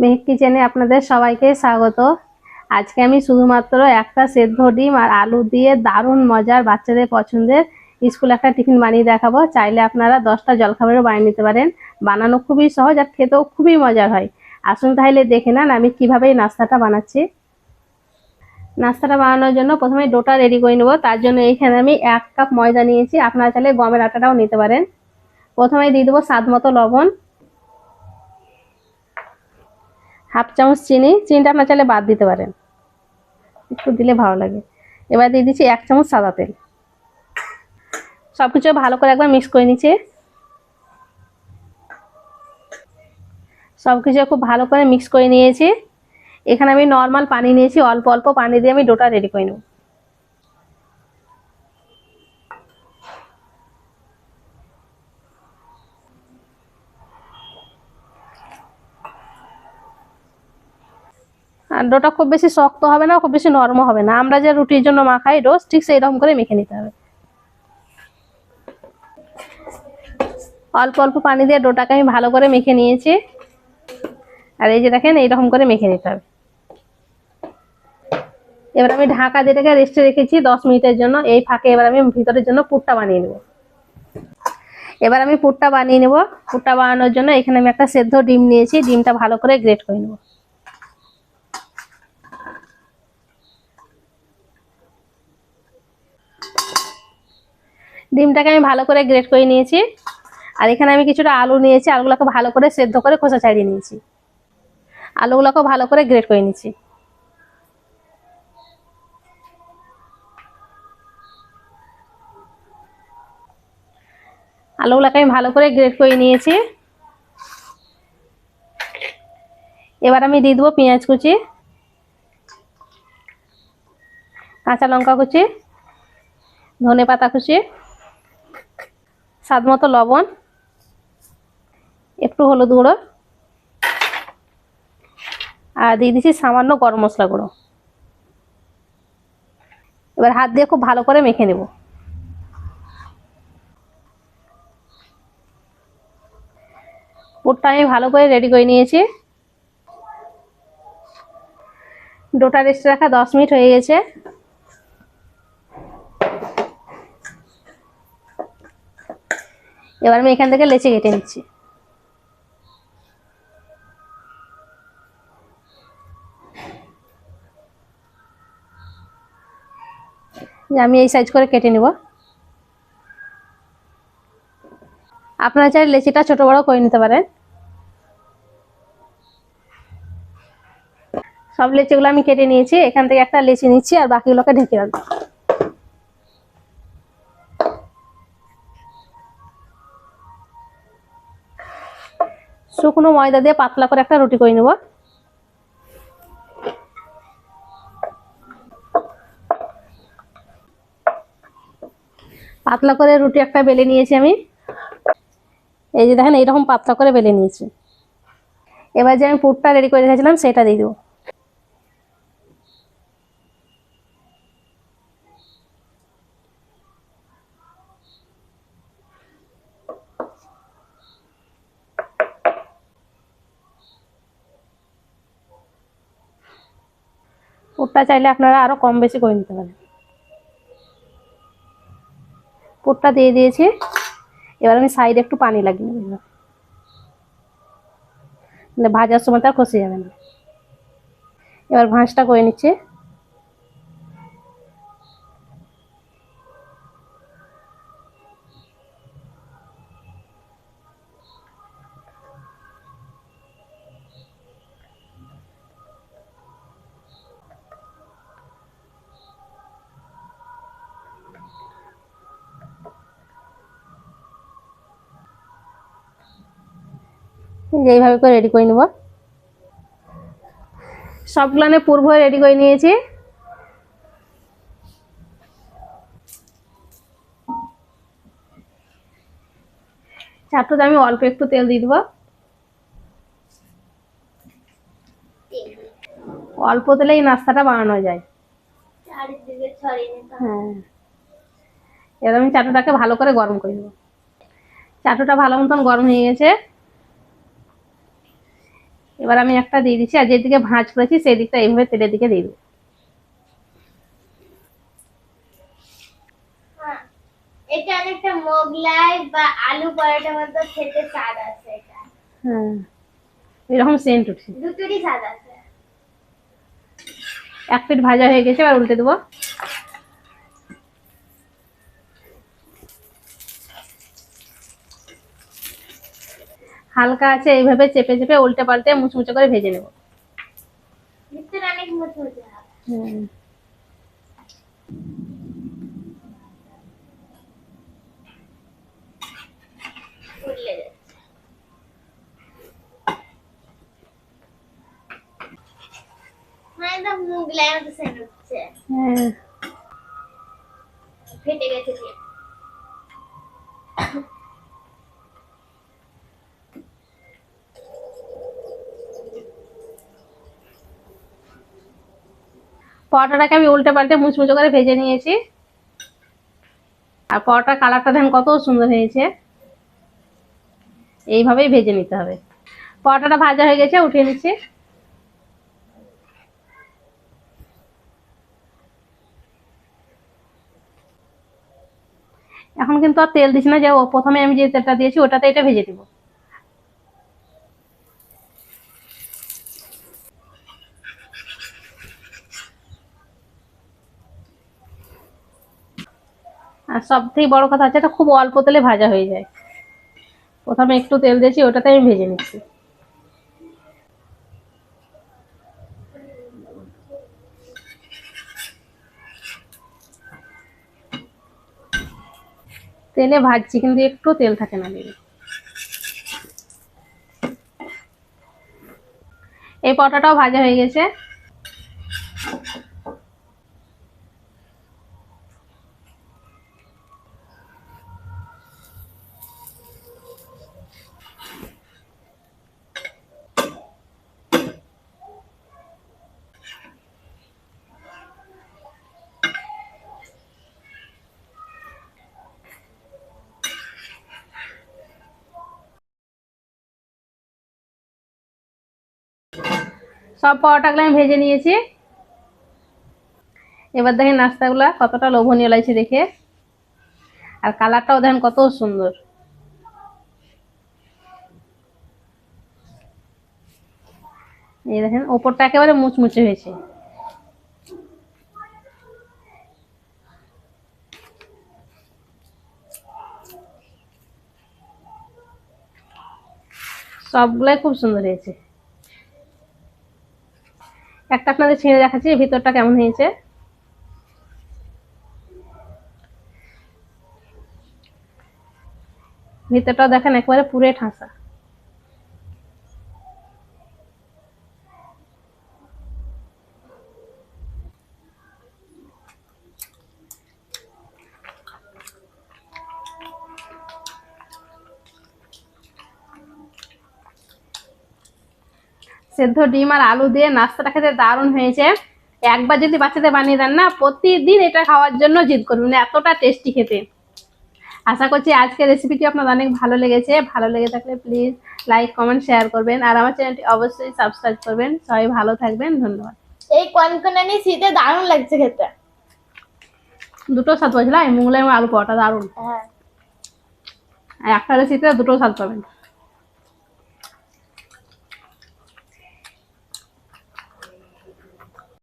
মেহেক কিচেনে আপনাদের সবাইকে স্বাগত। আজকে আমি শুধুমাত্র একটা সেদ্ধ ডিম আর আলু দিয়ে দারুণ মজার বাচ্চাদের পছন্দের স্কুল একটা টিফিন বানিয়ে দেখাবো। চাইলে আপনারা দশটা জলখাবারও বানিয়ে নিতে পারেন। বানানো খুবই সহজ আর খেতেও খুবই মজার হয়। আসুন তাহলে দেখে নেন আমি কীভাবে এই নাস্তাটা বানাচ্ছি। নাস্তাটা বানানোর জন্য প্রথমে ডোটা রেডি করে নেব। তার জন্য এইখানে আমি এক কাপ ময়দা নিয়েছি। আপনারা চাইলে গমের আটাটাও নিতে পারেন। প্রথমে দিয়ে দেবো স্বাদ মতো লবণ। হাফ চামচ চিনি, চিনিটা আপনার চাইলে বাদ দিতে পারেন। একটু দিলে ভালো লাগে। এবার দিয়ে দিচ্ছি এক চামচ সাদা তেল। সব কিছু ভালো করে একবার মিক্স করে নিচ্ছি। সব কিছু খুব ভালো করে মিক্স করে নিয়েছি। এখানে আমি নর্মাল পানি নিয়েছি, অল্প অল্প পানি দিয়ে আমি ডোটা রেডি করে নেব। ডোটা খুব বেশি শক্ত হবে না, খুব বেশি নরম হবে না। আমরা যে রুটির জন্য মাখাই রোজ, ঠিক সেই রকম করে মেখে নিতে হবে। অল্প অল্প পানি দিয়ে ডোটাকে আমি ভালো করে মেখে নিয়েছি। আর এই যে দেখেন, এইরকম করে মেখে নিতে হবে। এবার আমি ঢাকা দিয়ে রেখে রেস্টে রেখেছি দশ মিনিটের জন্য, এই ফাঁকে এবার আমি ভিতরের জন্য পুরটা বানিয়ে নেব। এবার আমি পুরটা বানিয়ে নেব। পুরটা বানানোর জন্য এখানে আমি একটা সেদ্ধ ডিম নিয়েছি, ডিমটা ভালো করে গ্রেট করে নেব। ডিমটাকে আমি ভালো করে গ্রেট করে নিয়েছি। আর এখানে আমি কিছুটা আলু নিয়েছি, আলুগুলোকে ভালো করে সেদ্ধ করে খোসা ছাড়িয়ে নিয়েছি। আলুগুলোকে ভালো করে গ্রেট করে নিয়েছি। আলুগুলোকে আমি ভালো করে গ্রেট করে নিয়েছি। এবার আমি দিয়ে দেবো পেঁয়াজ কুচি, কাঁচা লঙ্কা কুচি ধনে পাতা কুচি স্বাদ মতো লবণ, একটু হলুদ গুঁড়ো, আর দিয়ে দিচ্ছি সামান্য গরম মশলা গুঁড়ো। এবার হাত দিয়ে খুব ভালো করে মেখে নেব। পুরটা আমি ভালো করে রেডি করে নিয়েছি। ডোটা রেস্টে রাখা দশ মিনিট হয়ে গেছে। এবার আমি এখান থেকে লেচি কেটে নিচ্ছি। আমি এই সাইজ করে কেটে নেব। আপনারা চাইলে লেচিটা ছোট বড় করে নিতে পারেন। সব লেচিগুলো আমি কেটে নিয়েছি, এখান থেকে একটা লেচি নিচ্ছি আর বাকিগুলোকে ঢেকে রাখব। শুকনো ময়দা দিয়ে পাতলা করে একটা রুটি করে নেব। পাতলা করে রুটি একটা বেলে নিয়েছি আমি। এই যে দেখেন, এইরকম পাতলা করে বেলে নিয়েছি। এবার যে আমি পুরটা রেডি করে রেখেছিলাম, সেটা দিয়ে দেবো। পুরটা চাইলে আপনারা আরও কম বেশি করে নিতে পারেন। পুরটা দিয়ে দিয়েছি। এবার আমি সাইডে একটু পানি লাগিয়ে নেব। মানে ভাজার সময় তার খসে যাবে না। এবার ভাঁজটা করে নিচ্ছে। এইভাবে করে রেডি করে নেব। সবগুলো আমি পূর্ব রেডি করে নিয়েছি। চারটোতে আমি অল্প একটু তেল দিয়ে দেবো। অল্প তেলে এই নাস্তাটা বানানো যায়। হ্যাঁ। এবার আমি চাটুটাকে ভালো করে গরম করে দেবো চাটুটা ভালো মতন গরম হয়ে গেছে। এবার আমি একটা দিয়ে দিচ্ছি আর যেদিকে ভাঁজ করেছি সেই দিকটা এইভাবে তেলের দিকে দিয়ে দেবো। হ্যাঁ এটা অনেকটা মোগলাই বা আলু পরোটার মতো খেতে স্বাদ আছে এটা। হ্যাঁ এরকম সেন্ট উঠছে। দুটোরই স্বাদ আছে। এক পিঠ ভাজা হয়ে গেছে এবার উল্টে দেবো। হালকা আছে এইভাবে চেপে চেপে উল্টে পাল্টে মুচমুচে করে ভেজে নেব। ভিতরে অনেক মুচমুচে হবে উঠলে যাচ্ছে মানে তো মোগলাই মতো সেন্ট উঠছে হ্যাঁ ফেটে গেছে দিয়ে পরোটাটাকে আমি উল্টে পাল্টে মুচমুচে করে ভেজে নিয়েছি। আর পরোটার কালারটা দেখেন কত সুন্দর হয়েছে। এইভাবেই ভেজে নিতে হবে। পরোটাটা ভাজা হয়ে গেছে, উঠিয়ে নিচ্ছি। এখন কিন্তু আর তেল দিচ্ছি না, যে প্রথমে আমি যে তেলটা দিয়েছি, ওটাতে এটা ভেজে দিব। আর সব থেকে বড় কথা হচ্ছে এটা খুব অল্প তেলে ভাজা হয়ে যায়। প্রথমে একটু তেল দিয়েছি, ওটাতে আমি ভেজে নিচ্ছি। তেলে ভাজছি, কিন্তু একটু তেল থাকে না দিদি। এই পটাটাও ভাজা হয়ে গেছে। সব পরোটাগুলো আমি ভেজে নিয়েছি। এবার দেখেন নাস্তাগুলো কতটা লোভনীয় লাগছে দেখে। আর কালারটাও দেখেন কত সুন্দর। এই দেখেন, ওপরটা একেবারে মুচমুচে হয়েছে। সবগুলাই খুব সুন্দর হয়েছে। আপনাদের ছিঁড়ে দেখাচ্ছি ভিতরটা কেমন হয়েছে। ভিতরটা দেখেন একবারে পুরে ঠাসা। সেদ্ধ ডিম আর আলু দিয়ে নাস্তাটা খেতে দারুণ হয়েছে। একবার যদি বাচ্চাদের বানিয়ে দেন না প্রতিদিন এটা খাওয়ার জন্য জিদ করবেন এতটা টেস্টি খেতে। আশা করছি আজকের রেসিপিটি আপনাদের অনেক ভালো লেগেছে। ভালো লেগে থাকলে প্লিজ লাইক কমেন্ট শেয়ার করবেন। আর আমার চ্যানেলটি অবশ্যই সাবস্ক্রাইব করবেন। সবাই ভালো থাকবেন। ধন্যবাদ। এই কনকনানি শীতে দারুণ লাগছে খেতে। দুটো স্বাদ পাচ্ছিলাম মুগলাই আলু পরোটা দারুণ। হ্যাঁ। একটা রেসিপিতে দুটো স্বাদ পাবেন।